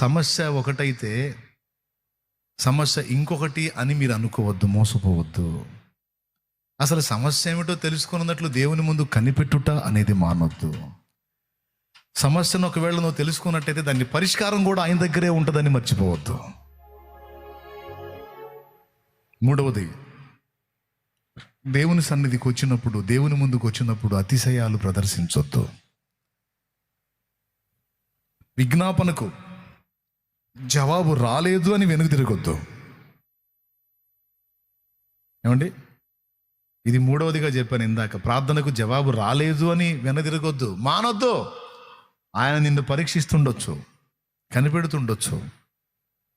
సమస్య ఒకటైతే సమస్య ఇంకొకటి అని మీరు అనుకోవద్దు మోసపోవద్దు. అసలు సమస్య ఏమిటో తెలుసుకున్నట్లు దేవుని ముందు కనిపెట్టుట అనేది మానొద్దు. సమస్యను ఒకవేళ నువ్వు తెలుసుకున్నట్టయితే దాని పరిష్కారం కూడా ఆయన దగ్గరే ఉంటుందని మర్చిపోవద్దు. మూడవది దేవుని సన్నిధికి వచ్చినప్పుడు దేవుని ముందుకు వచ్చినప్పుడు అతిశయాలు ప్రదర్శించొద్దు. విజ్ఞాపనకు జవాబు రాలేదు అని వెనుక తిరగొద్దు. ఏమండి? ఇది మూడవదిగా చెప్పాను ఇందాక. ప్రార్థనకు జవాబు రాలేదు అని వెనదిరగొద్దు మానొద్దు. ఆయన నిన్ను పరీక్షిస్తుండొచ్చు. కనిపెడుతుండొచ్చు.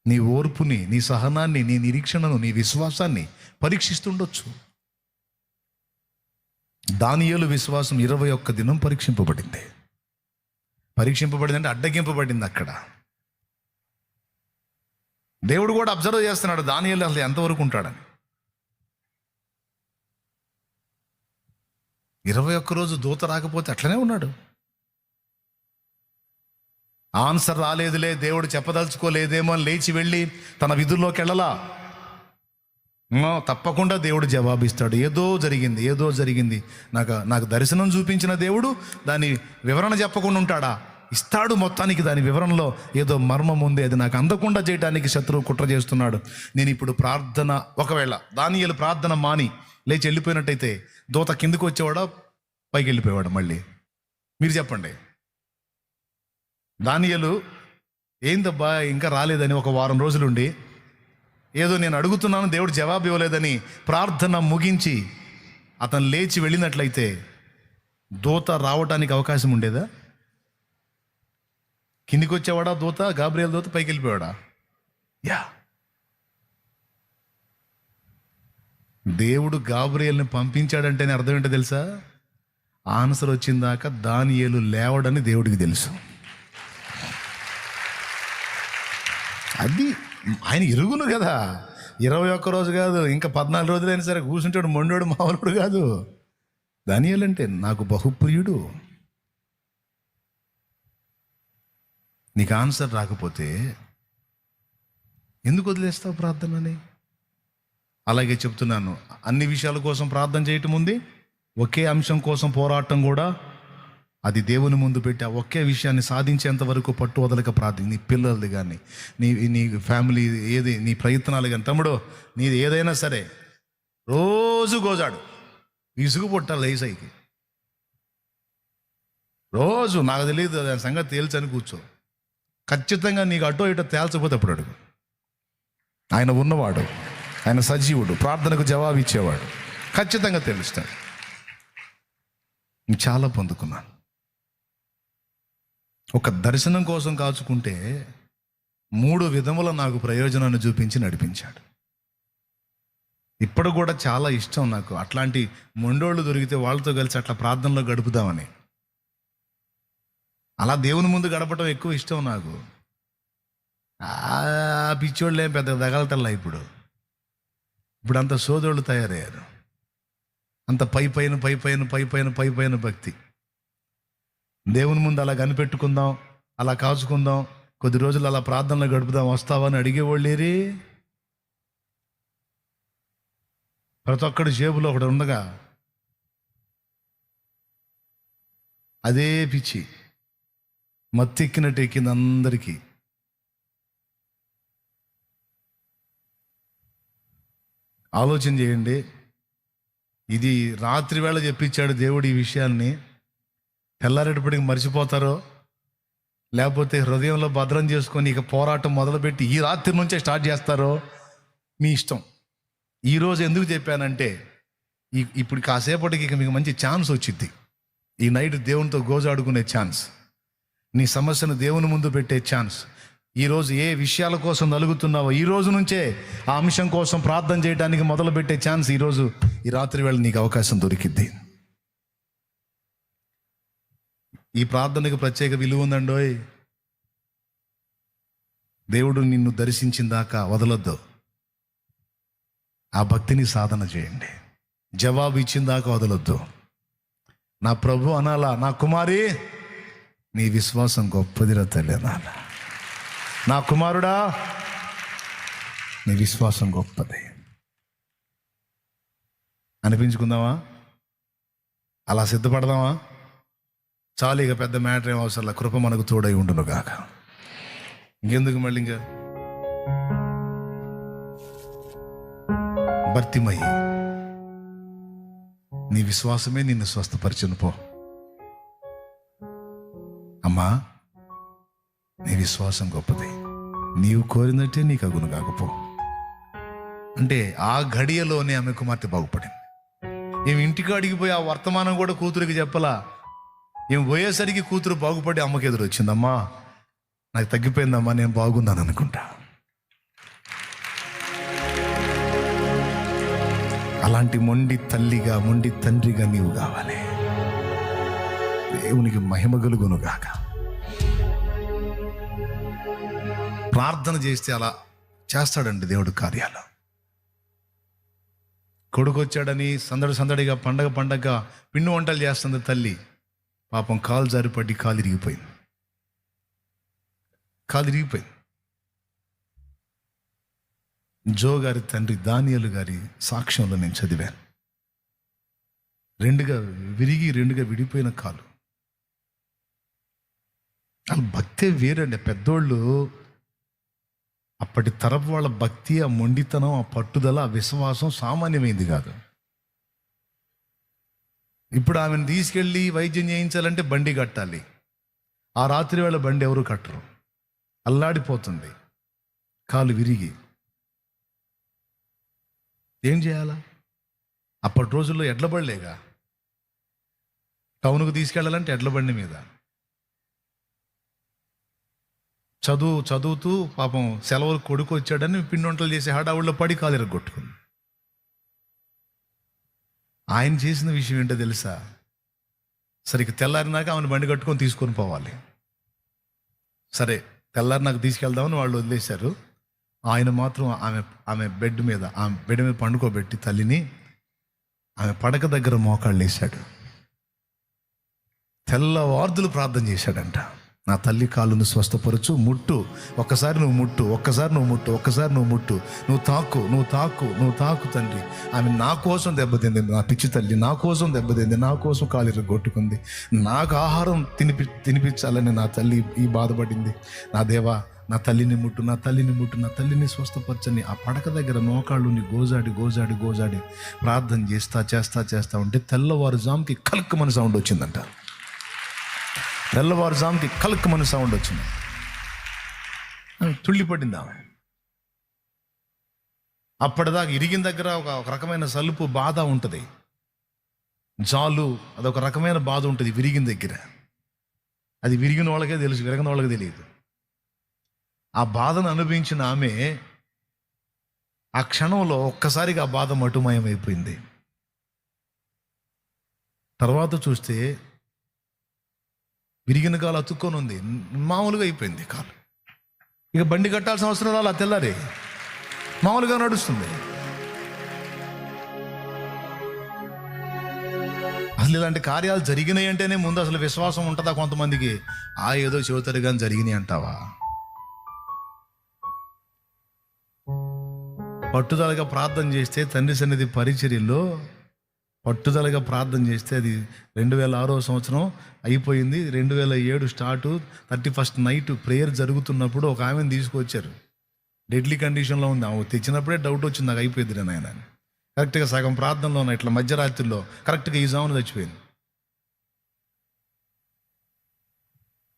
నీ ఓర్పుని నీ సహనాన్ని నీ నిరీక్షణను నీ విశ్వాసాన్ని పరీక్షిస్తుండొచ్చు. దానియలు విశ్వాసం ఇరవై ఒక్క దినం పరీక్షింపబడింది. పరీక్షింపబడింది అంటే అడ్డగింపబడింది అక్కడ. దేవుడు కూడా అబ్జర్వ్ చేస్తున్నాడు దానియల్ అసలు ఎంతవరకు ఉంటాడని. ఇరవై ఒక్క రోజు దూత రాకపోతే అట్లనే ఉన్నాడు. ఆన్సర్ రాలేదులే దేవుడు చెప్పదలుచుకోలేదేమో అని లేచి వెళ్ళి తన విధుల్లోకి వెళ్ళలా. తప్పకుండా దేవుడు జవాబిస్తాడు. ఏదో జరిగింది ఏదో జరిగింది. నాకు నాకు దర్శనం చూపించిన దేవుడు దాని వివరణ చెప్పకుండా ఉంటాడా? ఇస్తాడు మొత్తానికి దాని వివరణలో ఏదో మర్మం ఉంది అది నాకు అందకుండా చేయడానికి శత్రువు కుట్ర చేస్తున్నాడు. నేను ఇప్పుడు ప్రార్థన ఒకవేళ దానియలు ప్రార్థన మాని లేచి వెళ్ళిపోయినట్టయితే దూత కిందకు వచ్చేవాడా పైకి వెళ్ళిపోయేవాడు మళ్ళీ? మీరు చెప్పండి. దానియలు ఏందబ్బా ఇంకా రాలేదని ఒక వారం రోజులుండి ఏదో నేను అడుగుతున్నాను దేవుడు జవాబు ఇవ్వలేదని ప్రార్థన ముగించి అతను లేచి వెళ్ళినట్లయితే దూత రావటానికి అవకాశం ఉండేదా? కిందికి వచ్చేవాడా దూత గాబ్రియల్ దూత పైకి వెళ్ళిపోయాడా యా. దేవుడు గాబ్రియల్ని పంపించాడంటేనే అర్థం ఏంటో తెలుసా? ఆన్సర్ వచ్చిందాక దానియేలు లేవడని దేవుడికి తెలుసు. అది ఆయన ఇరుగును కదా. ఇరవై ఒక్క రోజు కాదు ఇంకా పద్నాలుగు రోజులైనా సరే కూర్చుంటాడు మొండోడు మామూలుడు కాదు. దానియాలంటే నాకు బహుప్రియుడు. నీకు ఆన్సర్ రాకపోతే ఎందుకు వదిలేస్తావు ప్రార్థనని? అలాగే చెప్తున్నాను అన్ని విషయాల కోసం ప్రార్థన చేయటం ఉంది ఒకే అంశం కోసం పోరాటం కూడా అది దేవుని ముందు పెట్టి ఆ ఒకే విషయాన్ని సాధించేంత వరకు పట్టు వదలక ప్రార్థన నీ పిల్లలది కానీ నీ నీ ఫ్యామిలీ ఏది నీ ప్రయత్నాలు కానీ. తమ్ముడు నీది ఏదైనా సరే రోజు గోజాడు ఇసుగు పుట్టాలి ఏసైకి రోజు నాకు తెలియదు దాని సంగతి తేల్చని కూర్చో. ఖచ్చితంగా నీకు అటో ఇటో తేల్చకపోతే అప్పుడు అడుగు? ఆయన ఉన్నవాడు ఆయన సజీవుడు ప్రార్థనకు జవాబు ఇచ్చేవాడు ఖచ్చితంగా తెలుస్తాడు. చాలా పొందుకున్నాను. ఒక దర్శనం కోసం కాచుకుంటే మూడు విధముల నాకు ప్రయోజనాన్ని చూపించి నడిపించాడు. ఇప్పుడు కూడా చాలా ఇష్టం నాకు. అట్లాంటి మొండోళ్ళు దొరికితే వాళ్ళతో కలిసి అట్లా ప్రార్థనలో గడుపుదామని. అలా దేవుని ముందు గడపడం ఎక్కువ ఇష్టం నాకు. ఆ పిచ్చోళ్ళు ఏం పెద్ద తగలటల్లా ఇప్పుడు. ఇప్పుడు అంత సోదరులు తయారయ్యారు. అంత పై పైన పై పైన పై పైన పై పైన భక్తి. దేవుని ముందు అలా కనిపెట్టుకుందాం అలా కాచుకుందాం కొద్ది రోజులు అలా ప్రార్థనలు గడుపుదాం వస్తావా అని అడిగేవాళ్ళేరి ప్రతి ఒక్కడి జేబులో ఒకటి ఉండగా అదే పిచ్చి. మత్తెక్కినట్టు ఎక్కింది అందరికీ. ఆలోచన చేయండి. ఇది రాత్రి వేళ చెప్పించాడు దేవుడు ఈ విషయాన్ని. తెల్లారేటప్పటికి మర్చిపోతారో? లేకపోతే హృదయంలో భద్రం చేసుకొని ఇక పోరాటం మొదలుపెట్టి ఈ రాత్రి నుంచే స్టార్ట్ చేస్తారో? మీ ఇష్టం. ఈరోజు ఎందుకు చెప్పానంటే ఈ ఇప్పుడు కాసేపటికి ఇక మీకు మంచి ఛాన్స్ వచ్చింది ఈ నైట్ దేవునితో గోజాడుకునే ఛాన్స్. నీ సమస్యను దేవుని ముందు పెట్టే ఛాన్స్ ఈరోజు ఏ విషయాల కోసం నలుగుతున్నావో ఈ రోజు నుంచే ఆ అంశం కోసం ప్రార్థన చేయడానికి మొదలు పెట్టే ఛాన్స్ ఈరోజు ఈ రాత్రి వేళ నీకు అవకాశం దొరికిద్ది. ఈ ప్రార్థనకు ప్రత్యేక విలువ ఉందండోయ్. దేవుడు నిన్ను దర్శించిందాకా వదలొద్దు. ఆ భక్తిని సాధన చేయండి. జవాబు ఇచ్చిందాకా వదలొద్దు. నా ప్రభు అనాలా నా కుమారి నీ విశ్వాసం గొప్పదిరా తల్లి నాన్న. నా కుమారుడా నీ విశ్వాసం గొప్పది. అనిపించుకుందామా? అలా సిద్ధపడదామా? చాలు ఇక పెద్ద మ్యాటర్ ఏం అవసరం కృప మనకు తోడై ఉండును కాక ఇంకెందుకు మళ్ళీ ఇంకా? భర్తిమయ్యి నీ విశ్వాసమే నిన్ను స్వస్థపరిచను పో. అమ్మా నీ విశ్వాసం గొప్పది. నీవు కోరినట్టే నీకు అగును కాకపో. అంటే ఆ ఘడియలోనే ఆమె కుమార్తె బాగుపడింది. ఏమి ఇంటికి అడిగిపోయి ఆ వర్తమానం కూడా కూతురికి చెప్పలా? ఏం పోయేసరికి కూతురు బాగుపడి అమ్మకి ఎదురు వచ్చిందమ్మా నాకు తగ్గిపోయిందమ్మా నేను బాగున్నాను అనుకుంటా. అలాంటి మొండి తల్లిగా మొండి తండ్రిగా నీవు కావాలి. దేవునికి మహిమ కలుగునుగాక. ప్రార్థన చేస్తే అలా చేస్తాడండి దేవుడు కార్యాలు. కొడుకు వచ్చాడని సందడి సందడిగా పండగ పండగ పిండి వంటలు చేస్తుంది తల్లి. పాపం కాలు జారిపడి కాలు ఇరిగిపోయింది. కాలు ఇరిగిపోయింది. జో గారి తండ్రి దానియలు గారి సాక్ష్యంలో నేను చదివాను. రెండుగా విరిగి రెండుగా విడిపోయిన కాలు. వాళ్ళ భక్తే వేరండి. పెద్దోళ్ళు అప్పటి తరపు వాళ్ళ భక్తి ఆ మొండితనం ఆ పట్టుదల ఆ విశ్వాసం సామాన్యమైంది కాదు. ఇప్పుడు ఆమెను తీసుకెళ్ళి వైద్యం చేయించాలంటే బండి కట్టాలి. ఆ రాత్రి వేళ బండి ఎవరు కట్టరు. అల్లాడిపోతుంది. కాలు విరిగి. ఏం చేయాలా? అప్పటి రోజుల్లో ఎడ్ల బళ్ళేగా టౌన్కు తీసుకెళ్ళాలంటే ఎడ్ల బండి మీద. చదువు చదువుతూ పాపం సెలవులు కొడుకు వచ్చాడని పిండి వంటలు చేసి హడావుల్లో పడి కాలు కొట్టుకుంది ఆయన చేసిన విషయం ఏంటో తెలుసా? సరిగ్గా తెల్లారినాక ఆమెను బండి కట్టుకొని తీసుకొని పోవాలి. సరే తెల్లారి నాకు తీసుకెళ్దామని వాళ్ళు వదిలేశారు. ఆయన మాత్రం ఆమె ఆమె బెడ్ మీద ఆమె బెడ్ మీద పండుకోబెట్టి తల్లిని ఆమె పడక దగ్గర మోకాళ్ళు వేశాడు తెల్లవార్దులు ప్రార్థన చేశాడంట. నా తల్లి కాళ్ళను స్వస్థపరచు ముట్టు. ఒక్కసారి నువ్వు ముట్టు ఒక్కసారి నువ్వు ముట్టు ఒక్కసారి నువ్వు ముట్టు. నువ్వు తాకు నువ్వు తాకు నువ్వు తాకు తండ్రి. ఆమె నా కోసం దెబ్బతింది నా పిచ్చి తల్లి నా కోసం దెబ్బతింది నా కోసం కాలు కొట్టుకుంది నాకు ఆహారం తినిపి తినిపించాలని నా తల్లి ఈ బాధపడింది. నా దేవా నా తల్లిని ముట్టు నా తల్లిని ముట్టు నా తల్లిని స్వస్థపరచని ఆ పడక దగ్గర మోకాళ్ళుని గోజాడి గోజాడి గోజాడి ప్రార్థన చేస్తా చేస్తా చేస్తా ఉంటే తెల్లవారుజాముకి కలుక్కమని సౌండ్ వచ్చిందంట. తెల్లవారుజాముకి కలుక్కుమని సౌండ్ వచ్చింది. తుళ్ళిపడింది ఆమె. అప్పటిదాకా ఇరిగిన దగ్గర ఒక ఒక రకమైన సలుపు బాధ ఉంటుంది. జాలు అదొక రకమైన బాధ ఉంటుంది విరిగిన దగ్గర. అది విరిగిన వాళ్ళకే తెలుసు విరగిన వాళ్ళకి తెలియదు. ఆ బాధను అనుభవించిన ఆమె ఆ క్షణంలో ఒక్కసారిగా ఆ బాధ మటుమయమైపోయింది. తర్వాత చూస్తే విరిగిన కాలు అతుక్కొని ఉంది. మామూలుగా అయిపోయింది కాలు. ఇక బండి కట్టాల్సిన అవసరం రాలా? తెల్లారి. మామూలుగా నడుస్తుంది. అసలు ఇలాంటి కార్యాలు జరిగినాయి అంటేనే ముందు అసలు విశ్వాసం ఉంటుందా కొంతమందికి? ఆ ఏదో చెబుతారు కానీ జరిగినాయి అంటావా? పట్టుదలగా ప్రార్థన చేస్తే తండ్రి సన్నిధి పరిచర్యలో పట్టుదలగా ప్రార్థన చేస్తే అది రెండు వేల ఆరో సంవత్సరం అయిపోయింది. రెండు వేల ఏడు start. Thirty first night prayer జరుగుతున్నప్పుడు ఒక ఆమెను తీసుకొచ్చారు. డెడ్లీ కండిషన్లో ఉంది. ఆమె తెచ్చినప్పుడే డౌట్ వచ్చింది. నాకు అయిపోయింది నేను ఆయన కరెక్ట్గా సగం ప్రార్థనలో ఉన్న ఇట్లా మధ్యరాత్రిలో కరెక్ట్గా ఈ జామును చచ్చిపోయింది.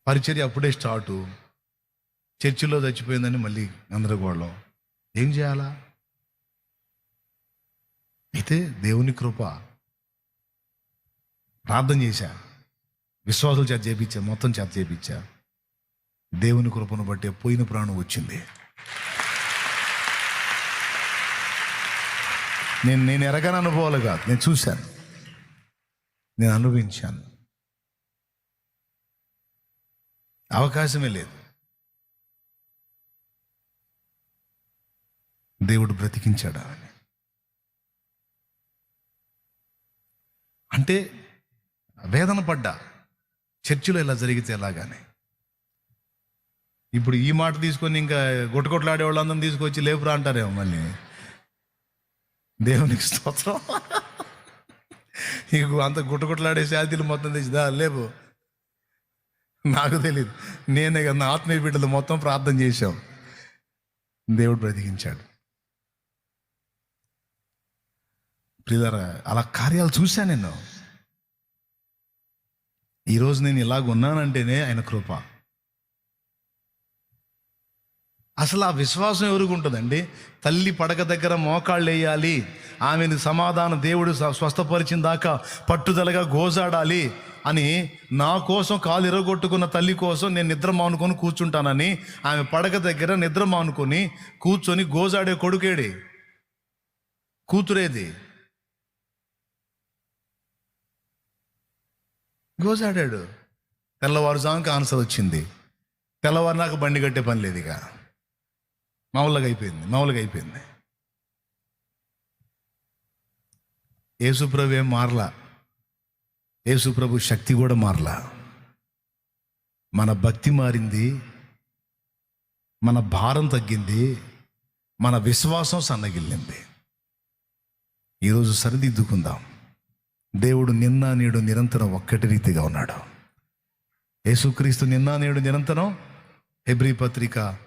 పరిచర్య అప్పుడే స్టార్టు. చర్చిలో చచ్చిపోయిందని మళ్ళీ గందరగోళం. ఏం చేయాలా? అయితే దేవుని కృప. ప్రార్థన చేశా. విశ్వాసుల చేత చేపించా మొత్తం చేత చేపించా దేవుని కృపను బట్టి పోయిన ప్రాణం వచ్చింది. నేను నేను ఎరగని అనుభవాలు కాదు. నేను చూశాను. నేను అనుభవించాను. అవకాశమే లేదు. దేవుడు బ్రతికించాడా అని. అంటే వేదన పడ్డా. చర్చిలో ఇలా జరిగితే ఎలాగానే. ఇప్పుడు ఈ మాట తీసుకొని ఇంకా గుట్టకొట్లాడే వాళ్ళందరం తీసుకొచ్చి లేపురా అంటారేమో మళ్ళీ. దేవునికి స్తోత్రం. నీకు అంత గుట్టకొట్లాడే శాంతిలు మొత్తం తెచ్చిదా లేపు. నాకు తెలియదు నేనే కదా ఆత్మీయ బిడ్డలు మొత్తం ప్రార్థన చేశాం. దేవుడు బ్రతికించాడు ప్రియులారా అలా కార్యాలు చూశాను నేను. ఈరోజు నేను ఇలాగ ఉన్నానంటేనే ఆయన కృప. అసలు ఆ విశ్వాసం ఎవరికి ఉంటుందండి? తల్లి పడక దగ్గర మోకాళ్ళు వేయాలి ఆమెను సమాధానం దేవుడు స్వ- స్వస్థపరిచిన దాకా పట్టుదలగా గోజాడాలి అని నా కోసం కాలు ఇరగొట్టుకున్న తల్లి కోసం నేను నిద్ర మానుకొని కూర్చుంటానని ఆమె పడక దగ్గర నిద్ర మానుకొని కూర్చొని గోజాడే కొడుకేడి. కూతురేది. గోజాడాడు. తెల్లవారుజాముకి ఆన్సర్ వచ్చింది. తెల్లవారు నాకు బండి కట్టే పని లేదు ఇక. మామూలుగా అయిపోయింది మామూలుగా అయిపోయింది. యేసుప్రభు ఏం మారలా? యేసుప్రభు శక్తి కూడా మారలా. మన భక్తి మారింది. మన భారం తగ్గింది. మన విశ్వాసం సన్నగిల్లింది. ఈరోజు సరిదిద్దుకుందాం. దేవుడు నిన్న నేడు నిరంతరం ఒక్కటి రీతిగా ఉన్నాడు. యేసుక్రీస్తు నిన్న నేడు నిరంతరం హెబ్రీ పత్రిక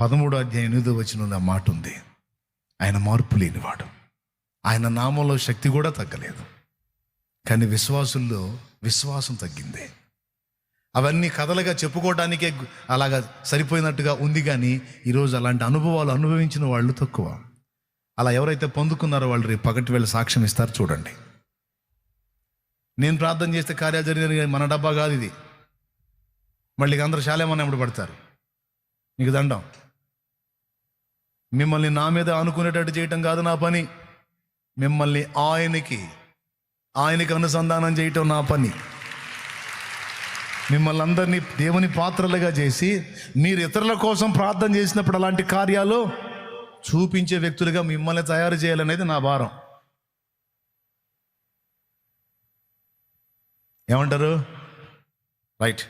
పదమూడు అధ్యాయం ఎనిమిదో వచ్చిన మాట ఉంది. ఆయన మార్పు లేనివాడు. ఆయన నామంలో శక్తి కూడా తగ్గలేదు. కానీ విశ్వాసుల్లో విశ్వాసం తగ్గింది. అవన్నీ కథలుగా చెప్పుకోవడానికే అలాగా సరిపోయినట్టుగా ఉంది కానీ ఈరోజు అలాంటి అనుభవాలు అనుభవించిన వాళ్ళు తక్కువ. అలా ఎవరైతే పొందుకున్నారో వాళ్ళు రేపు పగటి వేళ సాక్ష్యం ఇస్తారు చూడండి. నేను ప్రార్థన చేస్తే కార్యాలు జరిగిన మన డబ్బా కాదు ఇది. మళ్ళీ అందరూ శాలేమని ఎప్పుడు పడతారు. నీకు దండం. మిమ్మల్ని నా మీద అనుకునేటట్టు చేయటం కాదు నా పని. మిమ్మల్ని ఆయనకి ఆయనకి అనుసంధానం చేయటం నా పని. మిమ్మల్ని అందరినీ దేవుని పాత్రలుగా చేసి మీరు ఇతరుల కోసం ప్రార్థన చేసినప్పుడు అలాంటి కార్యాలు చూపించే వ్యక్తులుగా మిమ్మల్ని తయారు చేయాలనేది నా భారం. ఏమంటారు? రైట్